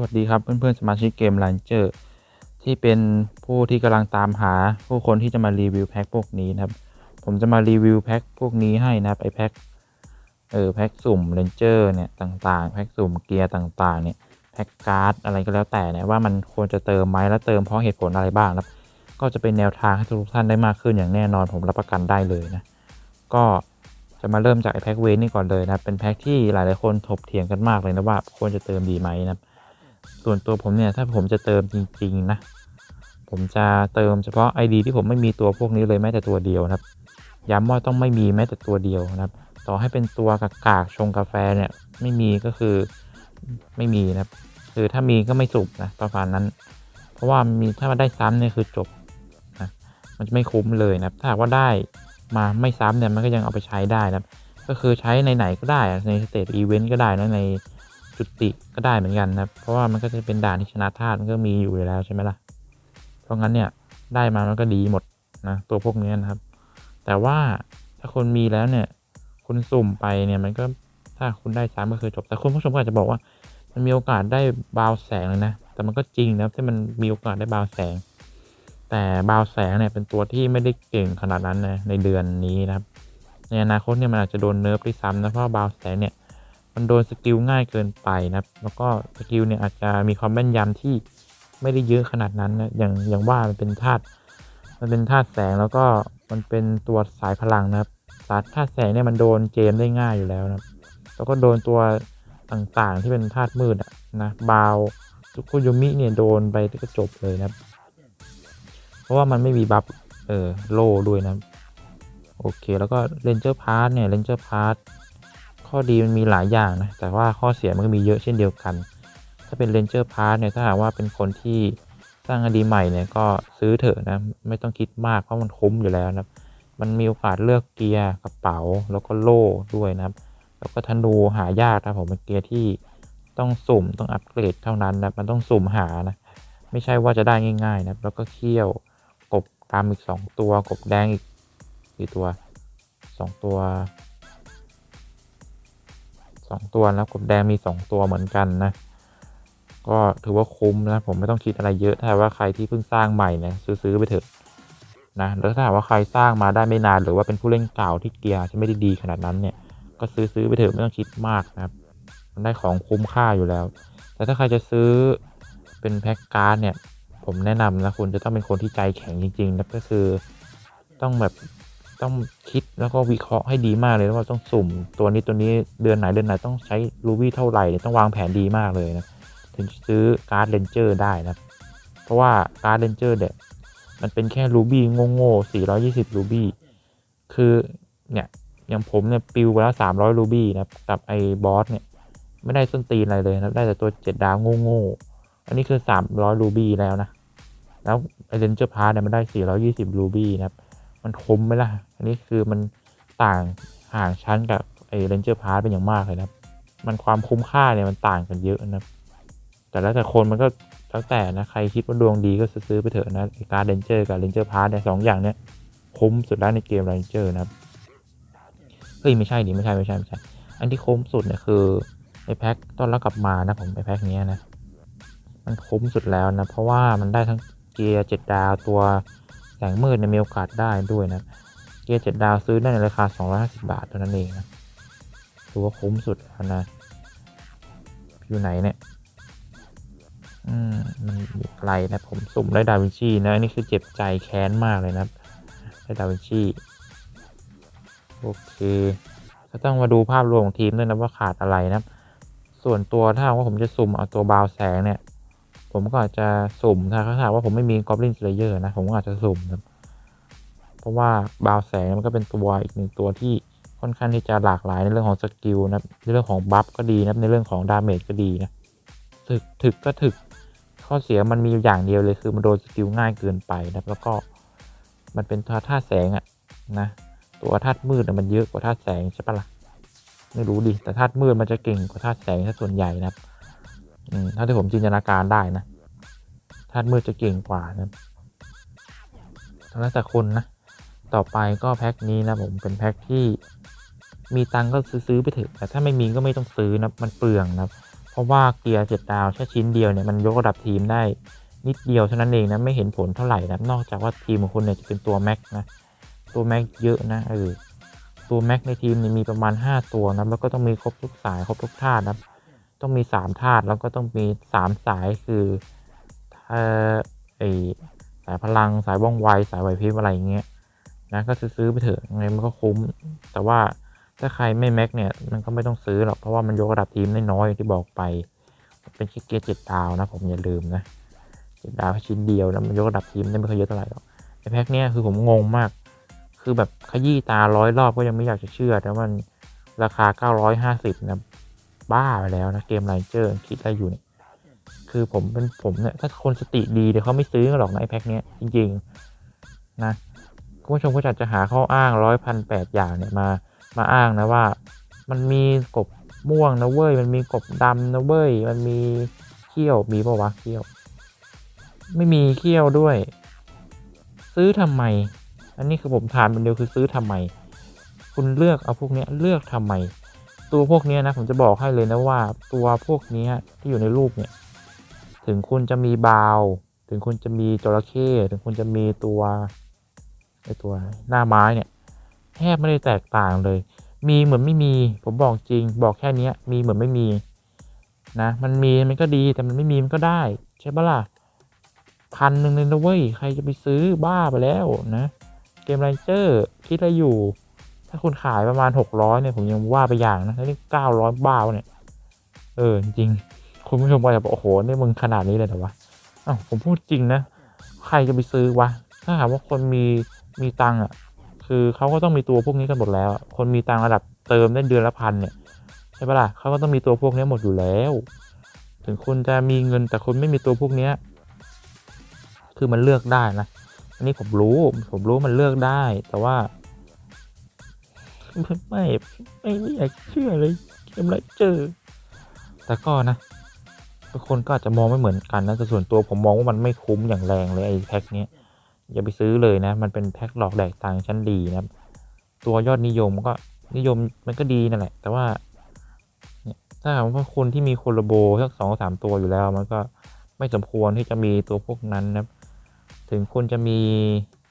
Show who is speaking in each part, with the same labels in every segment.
Speaker 1: วัสดีครับเพื่อนๆสมาชิกเกม Ranger ที่เป็นผู้ที่กำลังตามหาผู้คนที่จะมารีวิวแพ็คพวกนี้นะครับ ผมจะมารีวิวแพ็คพวกนี้ให้นะครับไอแพ็คเออแพ็คสุ่ม Ranger เนี่ยต่างๆ แพ็คสุ่มเกียร์ต่างๆเนี่ยแพ็คการ์ดอะไรก็แล้วแต่เนี่ยว่ามันควรจะเติมไหมและเติมเพราะเหตุผลอะไรบ้างครับ ก็จะเป็นแนวทางให้ทุกท่านได้มากขึ้นอย่างแน่นอนผมรับประกันได้เลยนะก็จะมาเริ่มจากไอแพ็คเวนนี่ก่อนเลยนะเป็นแพ็คที่หลายๆคนถกเถียงกันมากเลยนะว่าควรจะเติมดีไหมนะครับ ส่วนตัวผมเนี่ยถ้าผมจะเติมจริง ๆ นะ ผมจะเติมเฉพาะ ID ที่ผมไม่มีตัวพวกนี้เลยแม้แต่ตัวเดียวนะครับ ย้ำว่าต้องไม่มีแม้แต่ตัวเดียวนะครับ ต่อให้เป็นตัวกากากชงกาแฟเนี่ยไม่มีก็คือไม่มีนะครับ คือถ้ามีก็ไม่สุกนะประมาณนั้น เพราะว่ามีถ้ามาได้ซ้ำเนี่ยคือจบนะมันจะไม่คุ้มเลยนะครับ ถ้าหากว่าได้มาไม่ซ้ำเนี่ยมันก็ยังเอาไปใช้ได้นะครับ ก็คือใช้ในไหนก็ได้ในสเตจอีเวนต์ก็ได้นะใน จุติก็ได้เหมือนกันนะครับเพราะว่ามันก็จะเป็นด่านที่ชนะธาตุมันก็มีอยู่แล้วใช่ไหมล่ะ เพราะงั้นเนี่ยได้มามันก็ดีหมดนะตัวพวกนี้นะครับ แต่ว่าถ้าคนมีแล้วเนี่ย คุณสุ่มไปเนี่ยมันก็ถ้าคุณได้ซ้ำก็คือจบ แต่คุณผู้ชมก็อาจจะบอกว่า มันมีโอกาสได้บาวแสงเลยนะ แต่มันก็จริงนะที่มันมีโอกาสได้บาวแสง แต่บาวแสงเนี่ยเป็นตัวที่ไม่ได้เก่งขนาดนั้นนะในเดือนนี้นะครับ ในอนาคตเนี่ยมันอาจจะโดนเนิร์ฟด้วยซ้ำนะเพราะบาวแสงเนี่ย มันโดนสกิลง่ายเกินไปนะแล้วก็สกิลเนี่ยอาจจะมีความแม่นยำที่ไม่ได้เยอะขนาดนั้นนะอย่างอย่างว่ามันเป็นธาตุมันเป็นธาตุแสงแล้วก็มันเป็นตัวสายพลังนะครับสายธาตุแสงเนี่ยมันโดนเจมได้ง่ายอยู่แล้วนะแล้วก็โดนตัวต่างๆที่เป็นธาตุมืดอะนะบาวทุกุยมิเนี่ยโดนไปก็จบเลยนะเพราะว่ามันไม่มีบัฟเออโลด้วยนะโอเคแล้วก็เรนเจอร์พาร์ทเนี่ยเรนเจอร์พาร์ท ข้อดีมันมีหลายอย่างนะแต่ว่าข้อเสียมันก็มีเยอะเช่นเดียวกัน ถ้าเป็นเรนเจอร์พาร์เนี่ยถ้าหากว่าเป็นคนที่สร้างอดีใหม่เนี่ยก็ซื้อเถอะนะไม่ต้องคิดมากเพราะมันคุ้มอยู่แล้วนะมันมีโอกาสเลือกเกียร์กระเป๋าแล้วก็โล่ด้วยนะครับ แล้วก็ธนูหายากนะผมเป็นเกียร์ที่ต้องสุ่มต้องอัปเกรดเท่านั้นนะมันต้องสุ่มหานะไม่ใช่ว่าจะได้ง่ายๆนะแล้วก็เคี่ยวกบตามอีกสองตัวกบแดงอีกกี่ตัวสองตัว สองตัวแล้วกบแดงมีสองตัวเหมือนกันนะ ก็ถือว่าคุ้มนะผมไม่ต้องคิดอะไรเยอะถ้าว่าใครที่เพิ่งสร้างใหม่เนี่ยซื้อๆไปเถอะนะแล้วถ้าว่าใครสร้างมาได้ไม่นานหรือว่าเป็นผู้เล่นเก่าที่เกียร์จะไม่ได้ดีขนาดนั้นเนี่ยก็ซื้อๆไปเถอะไม่ต้องคิดมากนะครับ มันได้ของคุ้มค่าอยู่แล้ว แต่ถ้าใครจะซื้อเป็นแพ็คการ์ดเนี่ย ผมแนะนำนะคุณจะต้องเป็นคนที่ใจแข็งจริงๆนะก็คือต้องแบบ ต้องคิดแล้วก็วิเคราะห์ให้ดีมากเลยว่าต้องสุ่มตัวนี้ตัวนี้เดือนไหนเดือนไหนต้องใช้รูบี้เท่าไหร่ต้องวางแผนดีมากเลยนะถึงซื้อการ์ดเลนเจอร์ได้นะเพราะว่าการ์ดเลนเจอร์เนี่ยมันเป็นแค่รูบี้โง่ๆ420รูบี้คือเนี่ยอย่างผมเนี่ยปิวไปแล้ว300รูบี้นะกับไอ้บอสเนี่ยไม่ได้ส้นตีนอะไรเลยนะได้แต่ตัว7ดาวโง่ๆอันนี้คือ300รูบี้แล้วนะแล้วไอ้เลนเจอร์พาร์เนี่ยมันได้420รูบี้นะครับ มันคุ้มไหมล่ะ อันนี้คือมันต่างห่างชั้นกับไอ้เรนเจอร์พาร์เป็นอย่างมากเลยนะมันความคุ้มค่าเนี่ยมันต่างกันเยอะนะแต่แล้วแต่คนมันก็แล้วแต่นะ ใครคิดว่าดวงดีก็ซื้อไปเถอะนะการเรนเจอร์กับเรนเจอร์พาร์เนี่ยสองอย่างเนี้ยคุ้มสุดแล้วในเกมเรนเจอร์นะครับ เฮ้ยไม่ใช่ดิไม่ใช่ไม่ใช่ไม่ใช่ อันที่คุ้มสุดเนี่ยคือไอแพ็คต้อนรับกลับมานะผมไอแพ็คนี้นะ มันคุ้มสุดแล้วนะ เพราะว่ามันได้ทั้งเกียร์เจ็ดดาวตัว แสงมืดเนี่ยมีโอกาสได้ด้วยนะ เกียร์เจ็ดดาวซื้อได้ในราคา 250 บาทเท่านั้นเองนะถือว่าคุ้มสุดแล้วนะ อยู่ไหนเนี่ย อืม มันอยู่ไกลนะผมสุ่มได้ดาวินชีนะ นี่คือเจ็บใจแค้นมากเลยนะได้ดาวินชีโอเค ก็ต้องมาดูภาพรวมของทีมด้วยนะว่าขาดอะไรนะ ส่วนตัวถ้าว่าผมจะสุ่มเอาตัวบาวแสงเนี่ย ผมก็อาจจะสุ่มถ้าเขาถามว่าผมไม่มีกอบลินสเลเยอร์นะ ผมก็อาจจะสุ่มนะเพราะว่าบาวแสงมันก็เป็นตัวอีกหนึ่งตัวที่ค่อนข้างที่จะหลากหลายในเรื่องของสกิลนะในเรื่องของบัฟก็ดีนะในเรื่องของดาเมจก็ดีนะถึกถึกก็ถึกข้อเสียมันมีอยู่อย่างเดียวเลยคือมันโดนสกิลง่ายเกินไปนะแล้วก็มันเป็นธาตุแสงอะนะตัวธาตุมืดมันเยอะกว่าธาตุแสงใช่ปะละ่ะไม่รู้ดิแต่ธาตุมืดมันจะเก่งกว่าธาตุแสงถ้าส่วนใหญ่นะครับ ถ้าที่ผมจินตนาการได้นะธาตุมืดจะเก่งกว่านะแล้วแต่คนนะ ต่อไปก็แพ็คนี้นะผมเป็นแพ็คที่มีตังก็ซื้อไปเถอะ แต่ถ้าไม่มีก็ไม่ต้องซื้อนะมันเปลืองนะเพราะว่าเกียร์เจ็ดดาวแค่ชิ้นเดียวเนี่ยมันยกระดับทีมได้นิดเดียวเท่านั้นเองนะไม่เห็นผลเท่าไหร่นะนอกจากว่าทีมของคุณเนี่ยจะเป็นตัวแม็กนะตัวแม็กเยอะนะเออตัวแม็กในทีมเนี่ยมีประมาณ 5 ตัวนะแล้วก็ต้องมีครบทุกสายครบทุกธาตุนะ ต้องมี3ธาตุแล้วก็ต้องมี3สายคือเออไอสายพลังสายว่องไวสายไหวพริบอะไรอย่างเงี้ยนะก็ซื้อไปเถอะยังไงมันก็คุ้ม แต่ว่าถ้าใครไม่แม็กเนี่ยมันก็ไม่ต้องซื้อหรอกเพราะว่ามันยกระดับทีมได้น้อยที่บอกไป เป็นเกียร์เจ็ดดาวนะผมอย่าลืมนะเจ็ดดาวแค่ชิ้นเดียวนะมันยกระดับทีมได้ไม่ค่อยเยอะเท่าไหร่หรอกไอแพ็คเนี้ยคือผมงงมาก คือแบบขยี้ตาร้อยรอบก็ยังไม่อยากจะเชื่อแต่มันราคา 950นะ บ้าไปแล้วนะเกมไลเจอร์คิดอะไรอยู่เนี่ยคือผมเป็นผมเนี่ยถ้าคนสติดีเดี๋ยวเขาไม่ซื้อกันหรอกนะไอแพ็คเนี้ยจริงๆนะคุณผู้ชมก็จะหาข้ออ้างร้อยพันแปดอย่างเนี่ยมามาอ้างนะว่า มันมีกบม่วงนะเว้ยมันมีกบดำนะเว้ยมันมีเขี้ยวมีปะวะเขี้ยว ไม่มีเขี้ยวด้วย ซื้อทำไม อันนี้คือผมถามเป็นเดียวคือซื้อทำไม คุณเลือกเอาพวกนี้เลือกทำไม ตัวพวกนี้นะผมจะบอกให้เลยนะว่า ตัวพวกนี้ที่อยู่ในรูปเนี่ย ถึงคุณจะมีบาว ถึงคุณจะมีจระเข้ถึงคุณจะมีตัวไอตัวหน้าไม้เนี่ยแทบไม่ได้แตกต่างเลย มีเหมือนไม่มี ผมบอกจริง บอกแค่นี้มีเหมือนไม่มีนะ มันมีมันก็ดีแต่มันไม่มีมันก็ได้ ใช่ปะล่ะพันหนึ่งเลยนะเว้ย ใครจะไปซื้อบ้าไปแล้วนะ เกมไรเจอร์คิดอะไรอยู่าคุณขายประมาณหกร้อยเนี่ยผมยังว่าไปอย่างนะนี่เก้าร้อยบ้าเนี่ย เออจริง คุณผู้ชมก็จะบอกโอ้โหนี่มึงขนาดนี้เลยเหรอวะอ้าวผมพูดจริงนะ ใครจะไปซื้อวะ ถ้าหากว่าคนมีมีตังค์อะ คือเขาก็ต้องมีตัวพวกนี้กันหมดแล้ว คนมีตังค์ระดับเติมได้เดือนละพันเนี่ยใช่ปะล่ะเขาก็ต้องมีตัวพวกนี้หมดอยู่แล้ว ถึงคุณจะมีเงินแต่คุณไม่มีตัวพวกเนี้ยคือมันเลือกได้นะ อันนี้ผมรู้ ผมรู้มันเลือกได้ แต่ว่า ไม่ไม่อยากเชื่อเลยเกมไรเจอ แต่ก็นะทุกคนก็อาจจะมองไม่เหมือนกันนะแต่ส่วนตัวผมมองว่ามันไม่คุ้มอย่างแรงเลยไอ้แพ็คเนี้ยอย่าไปซื้อเลยนะ มันเป็นแพ็คหลอกแดกตังชั้นดีนะตัวยอดนิยมก็นิยมมันก็ดีนั่นแหละ แต่ว่าถ้าหากว่าคนที่มีโคโลโบสักสองสามตัวอยู่แล้ว มันก็ไม่สมควรที่จะมีตัวพวกนั้นนะถึงคุณจะมี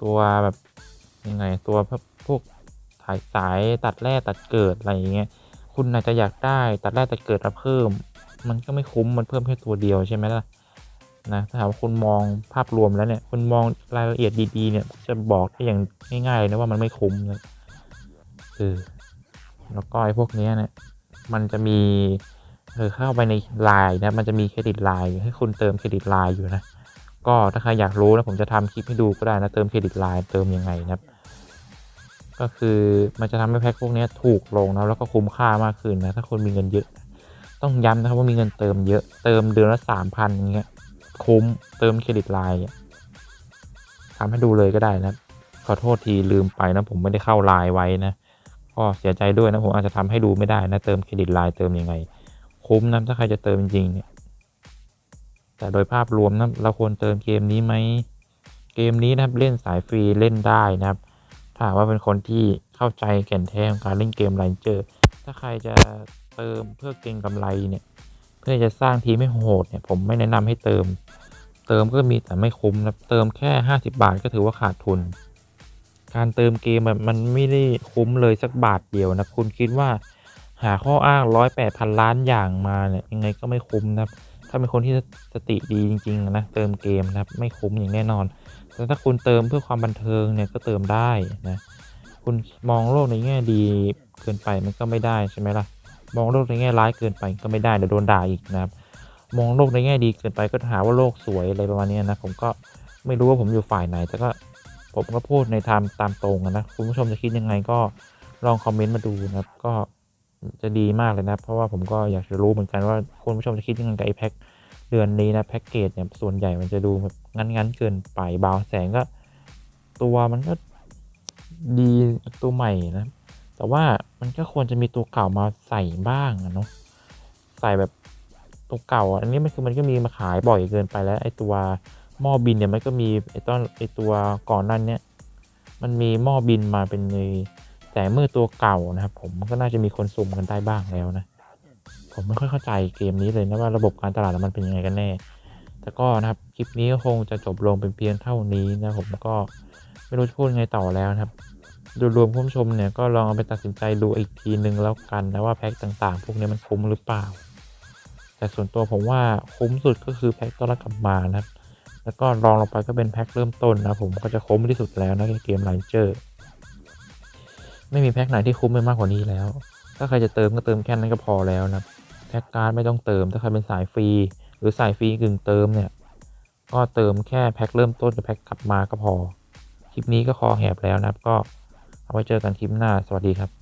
Speaker 1: ตัวแบบยังไงตัวพวก ถ่ายสายตัดแร่ตัดเกิดอะไรอย่างเงี้ยคุณอาจจะอยากได้ตัดแร่ตัดเกิดมาเพิ่ม มันก็ไม่คุ้มมันเพิ่มแค่ตัวเดียวใช่ไหมล่ะนะถ้าหากว่าคุณมองภาพรวมแล้วเนี่ยคุณมองรายละเอียดดีๆเนี่ยจะบอกได้อย่างง่ายๆเลยนะว่ามันไม่คุ้มเลยเออแล้วก็ไอ้พวกนี้เนี่ยมันจะมีเออเข้าไปในไลน์นะมันจะมีเครดิตไลน์ให้คุณเติมเครดิตไลน์อยู่นะก็ถ้าใครอยากรู้นะผมจะทำคลิปให้ดูก็ได้นะเติมเครดิตไลน์เติมยังไงนะครับ ก็คือมันจะทำให้แพ็คพวกนี้ถูกลงนะแล้วก็คุ้มค่ามากขึ้นนะถ้าคนมีเงินเยอะ ต้องย้ำนะครับว่ามีเงินเติมเยอะเติมเดือนละสามพันอย่างเงี้ยคุ้มเติมเครดิตไลน์ทำให้ดูเลยก็ได้นะขอโทษทีลืมไปนะผมไม่ได้เข้าไลน์ไว้นะก็เสียใจด้วยนะผมอาจจะทำให้ดูไม่ได้นะเติมเครดิตไลน์เติมยังไง คุ้มนะถ้าใครจะเติมจริงๆเนี่ยแต่โดยภาพรวมนะเราควรเติมเกมนี้ไหมเกมนี้นะครับเล่นสายฟรีเล่นได้นะครับ ถ้าว่าเป็นคนที่เข้าใจแก่นแท้ของการเล่นเกมไลเจอร์ถ้าใครจะเติมเพื่อเก็งกำไรเนี่ย เพื่อจะสร้างทีมให้โหดเนี่ยผมไม่แนะนำให้เติม เติมก็มีแต่ไม่คุ้มนะเติมแค่ 50 บาทก็ถือว่าขาดทุน การเติมเกมมันไม่ได้คุ้มเลยสักบาทเดียวนะคุณคิดว่าหาข้ออ้างร้อยแปดพันล้านอย่างมาเนี่ยยังไงก็ไม่คุ้มนะครับ ถ้าเป็นคนที่สติดีจริงๆนะเติมเกมนะครับไม่คุ้มอย่างแน่นอน แต่ถ้าคุณเติมเพื่อความบันเทิงเนี่ยก็เติมได้นะคุณมองโลกในแง่ดีเกินไปมันก็ไม่ได้ใช่ไหมล่ะมองโลกในแง่ร้ายเกินไปก็ไม่ได้เดี๋ยวโดนด่าอีกนะครับมองโลกในแง่ดีเกินไปก็หาว่าโลกสวยอะไรประมาณนี้นะผมก็ไม่รู้ว่าผมอยู่ฝ่ายไหน แต่ก็ผมก็พูดในทามตามตรงนะคุณผู้ชมจะคิดยังไงก็ลองคอมเมนต์มาดูนะครับก็ จะดีมากเลยนะเพราะว่าผมก็อยากจะรู้เหมือนกันว่าคุณผู้ชมจะคิดยังไงกับไอแพ็คเดือนนี้นะแพ็กเกจเนี่ยส่วนใหญ่มันจะดูแบบงั้นๆเกินไปบาแสงก็ ตัวมันก็ดีตัวใหม่นะ แต่ว่ามันก็ควรจะมีตัวเก่ามาใส่บ้างอะเนาะใส่แบบตัวเก่าอันนี้มันคือมันก็มีมาขายบ่อยเกินไปแล้วไอตัวหม้อบินเนี่ยมันก็มีไอตอนไอตัวก่อนนั้นเนี่ยมันมีหม้อบินมาเป็นใน แต่เมื่อตัวเก่านะครับ ผมก็น่าจะมีคนสุ่มกันได้บ้างแล้วนะ ผมไม่ค่อยเข้าใจเกมนี้เลยนะว่าระบบการตลาดมันเป็นยังไงกันแน่ แต่ก็นะครับคลิปนี้ก็คงจะจบลงเป็นเพียงเท่านี้นะผมก็ไม่รู้จะพูดไงต่อแล้วนะครับโดยรวมผู้ชมเนี่ยก็ลองเอาไปตัดสินใจดูอีกทีนึงแล้วกันนะว่าแพ็คต่างๆ พวกนี้มันคุ้มหรือเปล่า แต่ส่วนตัวผมว่าคุ้มสุดก็คือแพ็คตอนรับกลับมานะครับแล้วก็รองลงไปก็เป็นแพ็คเริ่มต้นนะผมก็จะคุ้มที่สุดแล้วนะในเกมไลเจอร์ ไม่มีแพ็คไหนที่คุ้มไปมากกว่านี้แล้ว ถ้าใครจะเติมก็เติมแค่นั้นก็พอแล้วนะแพ็คการ์ดไม่ต้องเติม ถ้าใครเป็นสายฟรี หรือสายฟรีกึ่งเติมเนี่ย ก็เติมแค่แพ็คเริ่มต้นกับแพ็คกลับมาก็พอ คลิปนี้ก็คอแหบแล้วนะครับ ก็เอาไว้เจอกันคลิปหน้า สวัสดีครับ